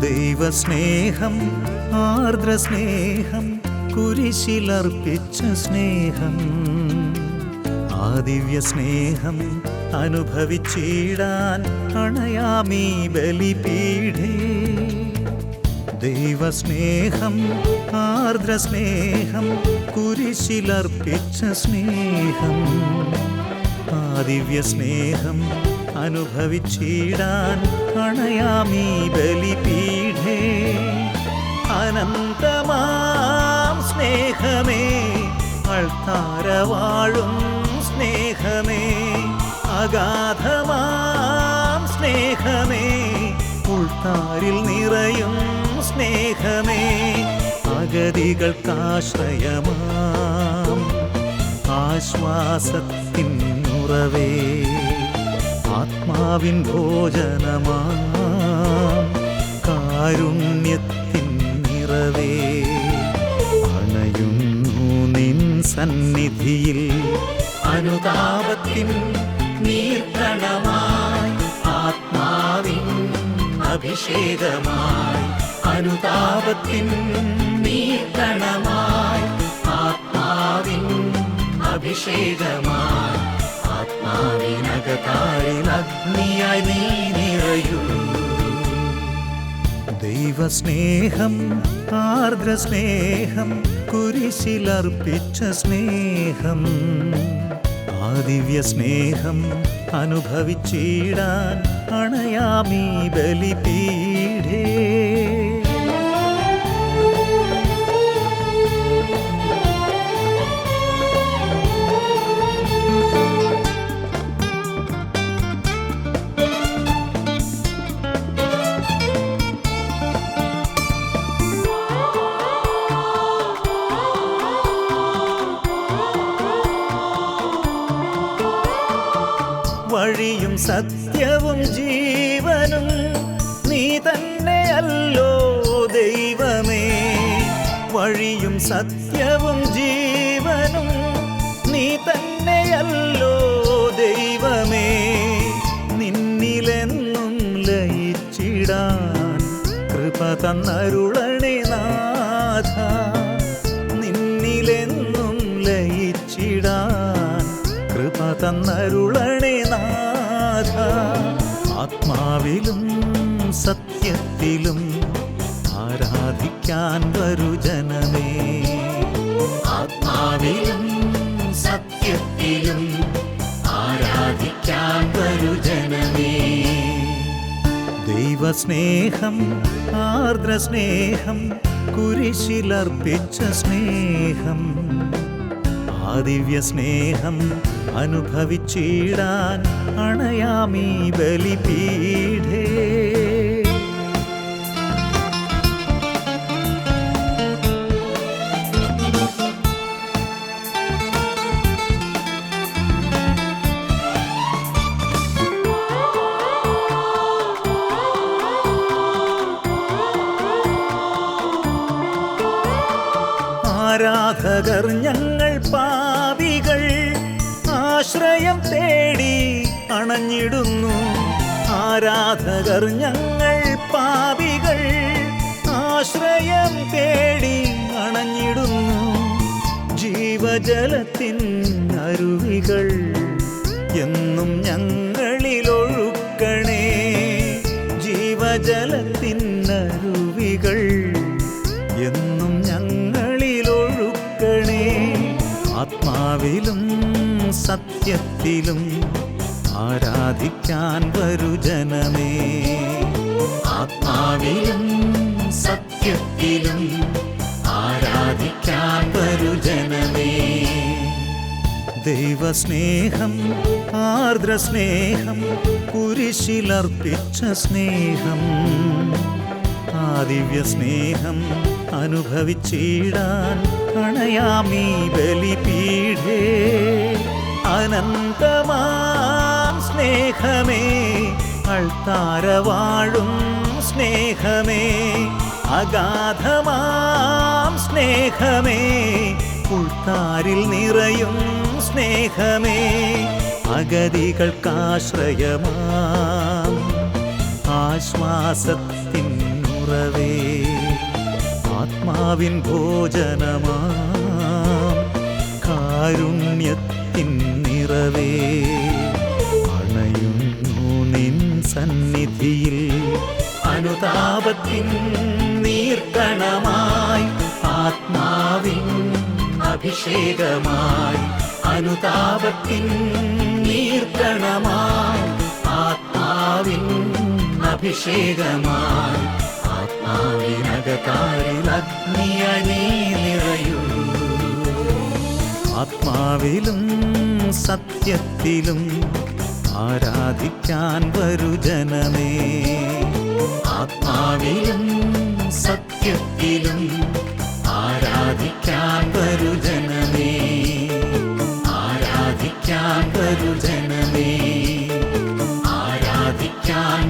ദൈവസ്നേഹം ആർദ്രസ്നേഹം കുരിശിലർപ്പിച്ച സ്നേഹം. ആ ദിവ്യ സ്നേഹം അനുഭവിച്ചിടാൻ അണയാമീ ബലിപീഠേ. ദൈവസ്നേഹം ആർദ്രസ്നേഹം കുരിശിലർപ്പിച്ച സ്നേഹം. ആ ദിവ്യ സ്നേഹം അനുഭവിച്ചിടാൻ അണയാമീ ബലിപീഠേ. അനന്തമാം സ്നേഹമേ അൾത്താരവാഴും സ്നേഹമേ അഗാധമാം സ്നേഹമേ ഉൾത്താരിൽ നിറയും സ്നേഹമേ അഗതികൾക്കാശ്രയമാം ആശ്വാസത്തിൻ ഉറവേ ആത്മാവിൻ ഭോജനമാരുണ്യത്തിൻ നിറവേ. അണയുന്നു നിൻ സന്നിധിയിൽ. അനുതാപത്തിൻ നീർത്തണമായി ആത്മാവിൻ അഭിഷേകമായി. അനുതാപത്തിൻ നീർത്തണമായി ആത്മാവിൻ അഭിഷേകമായി. ആത്മാവിനകതാരിൽ അഗ്നിയായി നീ നിറയൂ. ദൈവസ്നേഹം ആർദ്രസ്നേഹം കുരിശിലർപ്പിച്ച സ്നേഹം ആദിവ്യ ദിവ്യ സ്നേഹം അനുഭവിച്ചിടാൻ അണയാമീ ബലിപീഠേ വഴിയും സത്യവും ജീവനും നീ തന്നെയല്ലോ ദൈവമേ. വഴിയും സത്യവും ജീവനും നീ തന്നെയല്ലോ ദൈവമേ. നിന്നിലെന്നും ലയിച്ചിടാൻ കൃപ തന്നരുളണേ നാഥ. നിന്നിലെന്നും ലയിച്ചിടാൻ കൃപ തന്നരുളണേ ആത്മാവിലും സത്യത്തിലും ആരാധിക്കാൻ വരു ജനമേ. ആത്മാവിലും സത്യത്തിലും ആരാധിക്കാൻ വരു ജനമേ. ദൈവസ്നേഹം ആർദ്രസ്നേഹം കുരിശിലർപ്പിച്ച സ്നേഹം. ആ ദിവ്യ സ്നേഹം അനുഭവിച്ചിടാൻ അണയാമീ ബലിപീഠേ. ആരാധകർ ഞങ്ങൾ പാപികൾ ആശ്രയം തേടി അണഞ്ഞിടുന്നു. ആരാധകർ ഞങ്ങൾ പാപികൾ ആശ്രയം തേടി അണഞ്ഞിടുന്നു. ജീവജലത്തിൻ അരുവികൾ എന്നും ഞങ്ങളിൽ സത്യത്തിലും ആരാധിക്കാൻ വരു ജനമേ. ആത്മാവിലും സത്യത്തിലും ആരാധിക്കാൻ വരു ജനമേ. ദൈവസ്നേഹം ആർദ്രസ്നേഹം കുരിശിലർപ്പിച്ച സ്നേഹം. ആ ദിവ്യ സ്നേഹം അനുഭവിച്ചിടാൻ അണയാമീ ബലിപീഠേ സ്നേഹമേ അൾത്താരവാഴും സ്നേഹമേ അഗാധമാം സ്നേഹമേ ഉൾത്താരിൽ നിറയും സ്നേഹമേ അഗതികൾക്കാശ്രയമാം ആശ്വാസത്തിൻ നിറവേ ആത്മാവിൻ ഭോജനമാം കാരുണ്യത്തിൻ നിറവേ. സന്നിധിയിൽ അനുതാപത്തിൻ നീർക്കണമായി ആത്മാവിൻ അഭിഷേകമായി അനുതാപത്തിൻ നീർക്കണമായി ആത്മാവിൻ അഭിഷേകമായി. ആത്മാവിനകതാരിൽ അഗ്നിയനീ നിറയൂ ആത്മാവിലും സത്യത്തിലും ആരാധിക്കാൻ വരുജനമേ ആത്മാവിലും സത്യത്തിലും ആരാധിക്കാൻ വരുജനമേ ആരാധിക്കാൻ വരുജനമേ ആരാധിക്കാൻ